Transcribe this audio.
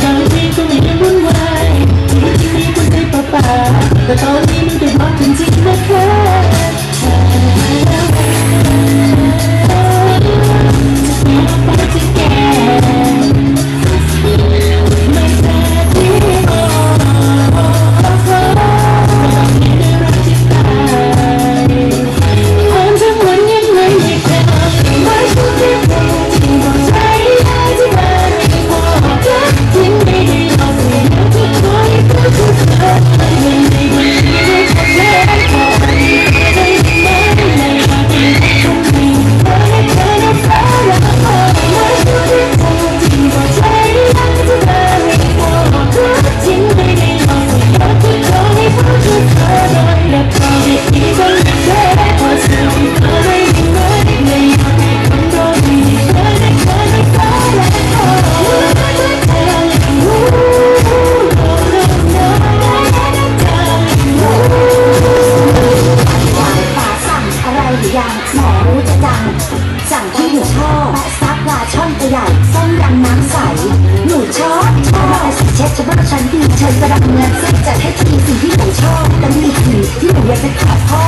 แต่บางทีก็ไม่ยังวุ่นวายที่ที่นี้คุณได้ป่าแต่ตอนนี้มันก็ร้อนจริงๆนะคะ สั่งที่หนูชอบซับปลาช่อนตัวใหญ่ส้มยำน้ำใส หนูชอบชอบสิเชฟชอบฉันดีเชิญกระดังเงินเส้นจัดให้ทีสิ่งที่หนูชอบแต่มีสิ่งที่หนูอยากจะขอพ่อ